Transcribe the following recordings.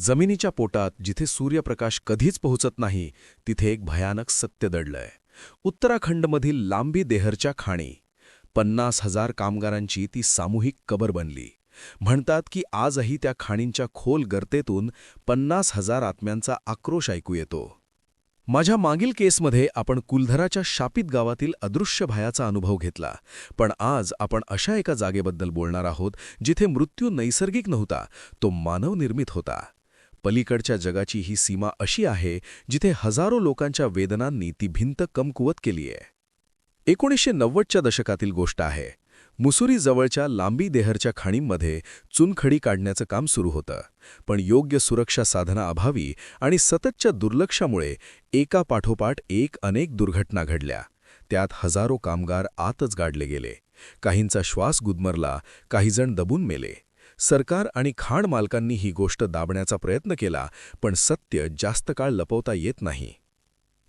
जमिनीच्या पोटात जिथे सूर्यप्रकाश कधीच पोहोचत नाही तिथे एक भयानक सत्य दडलंय. उत्तराखंडमधील लांबी देहरच्या खाणी. पन्नास हजार कामगारांची ती सामूहिक कबर बनली. म्हणतात की आजही त्या खाणींच्या खोल गर्तेतून पन्नास हजार आत्म्यांचा आक्रोश ऐकू येतो. माझ्या मागील केसमध्ये आपण कुलधराच्या शापित गावातील अदृश्य भयाचा अनुभव घेतला पण आज आपण अशा एका जागेबद्दल बोलणार आहोत जिथे मृत्यू नैसर्गिक नव्हता तो मानवनिर्मित होता. पलीकडच्या जगाची ही सीमा अशी आहे जिथे हजारो लोकांच्या वेदनांनी ती भिंत कमकुवत केली आहे. एकोणीसशे नव्वदच्या दशकातील गोष्ट आहे. मुसुरीजवळच्या लांबी देहरच्या खाणींमध्ये चुनखडी काढण्याचं काम सुरू होतं. पण योग्य सुरक्षा साधनाअभावी आणि सततच्या दुर्लक्षामुळे एका पाठोपाठ एक अनेक दुर्घटना घडल्या. त्यात हजारो कामगार आतच गाडले गेले. काहींचा श्वास गुदमरला काहीजण दबून मेले. सरकार आणि खाण मालकांनी ही गोष्ट दाबण्याचा प्रयत्न केला पण सत्य जास्त काळ लपवता येत नाही.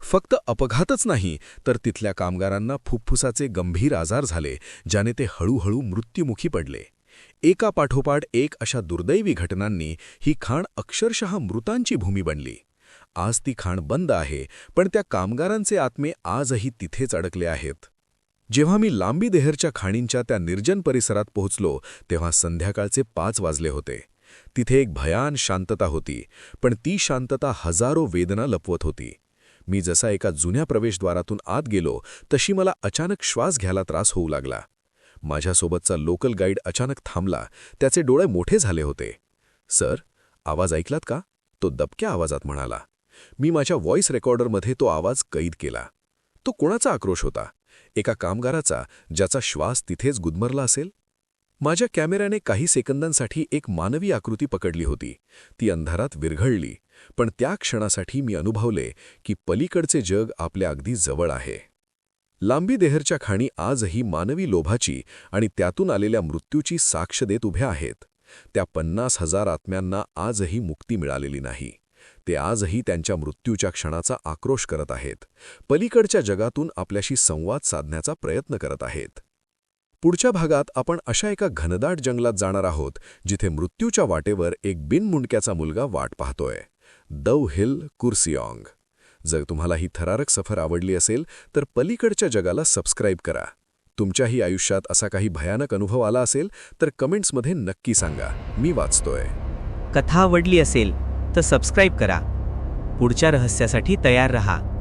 फक्त अपघातच नाही तर तिथल्या कामगारांना फुफ्फुसाचे गंभीर आजार झाले ज्याने ते हळूहळू मृत्युमुखी पडले. एका पाठोपाठ एक अशा दुर्दैवी घटनांनी ही खाण अक्षरशः मृतांची भूमी बनली. आज ती खाण बंद आहे पण त्या कामगारांचे आत्मे आजही तिथेच अडकले आहेत. जेव्हा मी लांबी देहरच्या खाणींच्या त्या निर्जन परिसरात पोहोचलो तेव्हा संध्याकाळचे पाच वाजले होते. तिथे एक भयान शांतता होती पण ती शांतता हजारो वेदना लपवत होती. मी जसा एका जुन्या प्रवेशद्वारातून आत गेलो तशी मला अचानक श्वास घ्यायला त्रास होऊ लागला. माझ्यासोबतचा लोकल गाईड अचानक थांबला त्याचे डोळे मोठे झाले होते. सर आवाज ऐकलात का? तो दबक्या आवाजात म्हणाला. मी माझ्या व्हॉइस रेकॉर्डरमध्ये तो आवाज कैद केला. तो कोणाचा आक्रोश होता? एका कामगाराचा ज्याचा श्वास तिथेच गुदमरला असेल? माझ्या कॅमेऱ्याने काही सेकंदांसाठी एक मानवी आकृती पकडली होती. ती अंधारात विरघळली पण त्या क्षणासाठी मी अनुभवले की पलीकडचे जग आपल्या अगदी जवळ आहे. लांबी देहरच्या खाणी आजही मानवी लोभाची आणि त्यातून आलेल्या मृत्यूची साक्ष देत उभ्या आहेत. त्या पन्नास हजार आत्म्यांना आजही मुक्ती मिळालेली नाही. ते आजही त्यांच्या मृत्यूच्या क्षणाचा आक्रोश करत आहेत. पलीकडच्या जगातून आपल्याशी संवाद साधण्याचा प्रयत्न करत आहेत. पुढच्या भागात आपण अशा एका घनदाट जंगलात जाणार आहोत जिथे मृत्यूच्या वाटेवर एक बिनमुंडक्याचा मुलगा वाट पाहतोय. दव हिल कुर्सियाँग. जर तुम्हाला ही थरारक सफर आवडली असेल तर पलीकडच्या जगाला सबस्क्राईब करा. तुमच्याही आयुष्यात असा काही भयानक अनुभव आला असेल तर कमेंट्समध्ये नक्की सांगा. मी वाचतोय. कथा आवडली असेल तर सबस्क्राईब करा. पुढच्या रहस्यासाठी तयार रहा.